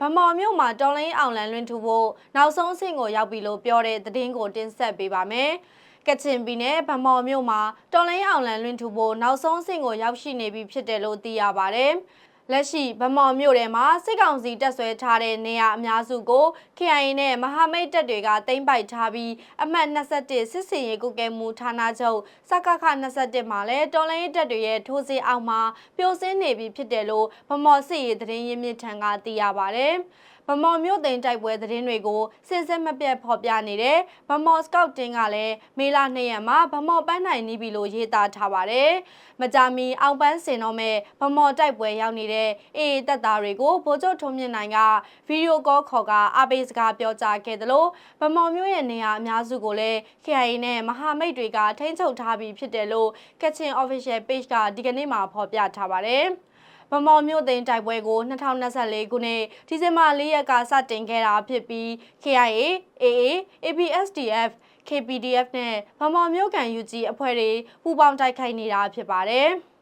ဗမော်မြို့မှာတော်လိုင်းအောင်လန်လွင်ထူဖို့နောက်ဆုံးအဆင့်ကိုရောက်ပြီလို့ပြောတဲ့သတင်းကိုတင်ဆက်ပေးပါမယ်။ကချင်ပြည်နယ်ဗမော်မြို့မှာတော်လိုင်းအောင်လန်လွင်ထူဖို့နောက်ဆုံးအဆင့်ကိုရောက်ရှိနေပြီဖြစ်တယ်လို့သိရပါဗျ။ လက်ရှိဗမော်မြို့ထဲမှာစစ်ကောင်စီတပ်ဆွဲထားတဲ့နေရာအများစုကို KIA နဲ့မဟာမိတ်တပ်တွေကတင်ပိုက်ထားပြီးအမှတ်21စစ်စင်ရေးကုကဲမှုဌာနချုပ်စကခ21မှာလည်းတော်လိုင်းတပ်တွေရဲ့ထိုးစစ်အောက်မှာပြိုဆင်းနေပြီဖြစ်တယ်လို့ဗမော်စစ်ရေးသတင်းရင်းမြစ်ထံကသိရပါဗျ။ ဗမော်မြို့သိမ်းတိုက်ပွဲသတင်းတွေကိုစင်စစ်မပြတ်ဖော်ပြနေတဲ့ဗမော်စကောက်တင်းကလည်းမေလ2ရက်မှာဗမော်ပန်းနိုင်နီးပြီလို့ရေးသားထားပါတယ်။မကြာမီအောင်ပန်းစင်တော့မဲ့ဗမော်တိုက်ပွဲရောက်နေတဲ့အေးတပ်သားတွေကိုဗိုလ်ချုပ်ထုံးမြင့်နိုင်ကဗီဒီယိုကောခေါ်ကအပေးစကားပြောကြားခဲ့တယ်လို့ဗမော်မြို့ရဲ့နေရာအများစုကိုလည်း KIA နဲ့မဟာမိတ်တွေကထိန်းချုပ်ထားပြီးဖြစ်တယ်လို့ Kitchen Official Page ကဒီကနေ့မှဖော်ပြထားပါတယ်။ ဗမော်မြို့သိမ်းတိုက်ပွဲကို2024ခုနှစ်ဒီဇင်ဘာ4ရက်ကစတင်ခဲ့တာဖြစ်ပြီး KIA, AA, ABSDF, KPDF နဲ့ဗမော်မြို့ကန် UG အဖွဲ့တွေပူးပေါင်းတိုက်ခိုက်နေတာဖြစ်ပါတယ်။